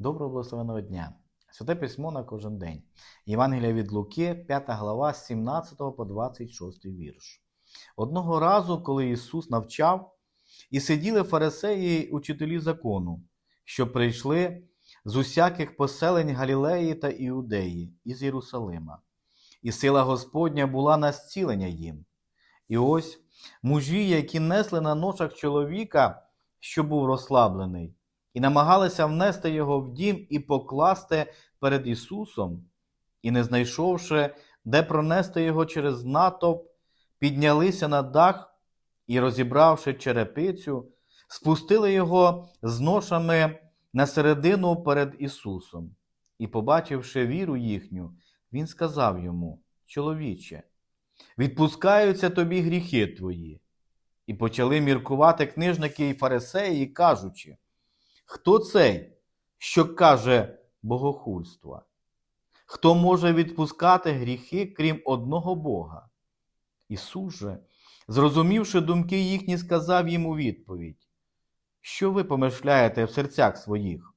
Доброго благословеного дня! Святе письмо на кожен день. Євангелія від Луки, 5 глава, 17 по 26 вірш. Одного разу, коли Ісус навчав, і сиділи фарисеї й учителі закону, що прийшли з усяких поселень Галілеї та Іудеї, із Єрусалима. І сила Господня була на зцілення їм. І ось мужі, які несли на ношах чоловіка, що був розслаблений, і намагалися внести його в дім і покласти перед Ісусом, і, не знайшовши, де пронести його через натовп, піднялися на дах і, розібравши черепицю, спустили його з ношами на середину перед Ісусом. І, побачивши віру їхню, Він сказав йому: Чоловіче, відпускаються тобі гріхи твої. І почали міркувати книжники і фарисеї, кажучи, хто цей, що каже богохульства? Хто може відпускати гріхи, крім одного Бога? Ісус же, зрозумівши думки їхні, сказав їм у відповідь, що ви помишляєте в серцях своїх?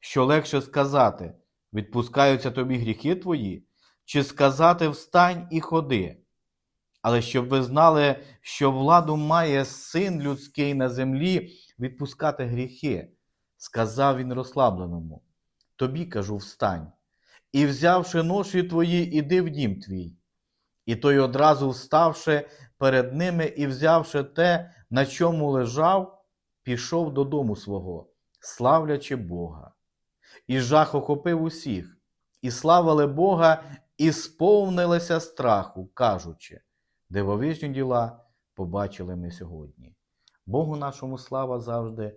Що легше сказати, відпускаються тобі гріхи твої, чи сказати встань і ходи? Але щоб ви знали, що владу має син людський на землі відпускати гріхи, сказав він розслабленому. Тобі кажу, встань, і взявши ноші твої, іди в дім твій. І той одразу вставши перед ними і взявши те, на чому лежав, пішов додому свого, славлячи Бога. І жах охопив усіх, і славили Бога, і сповнилися страху, кажучи, дивовижні діла побачили ми сьогодні. Богу нашому слава завжди,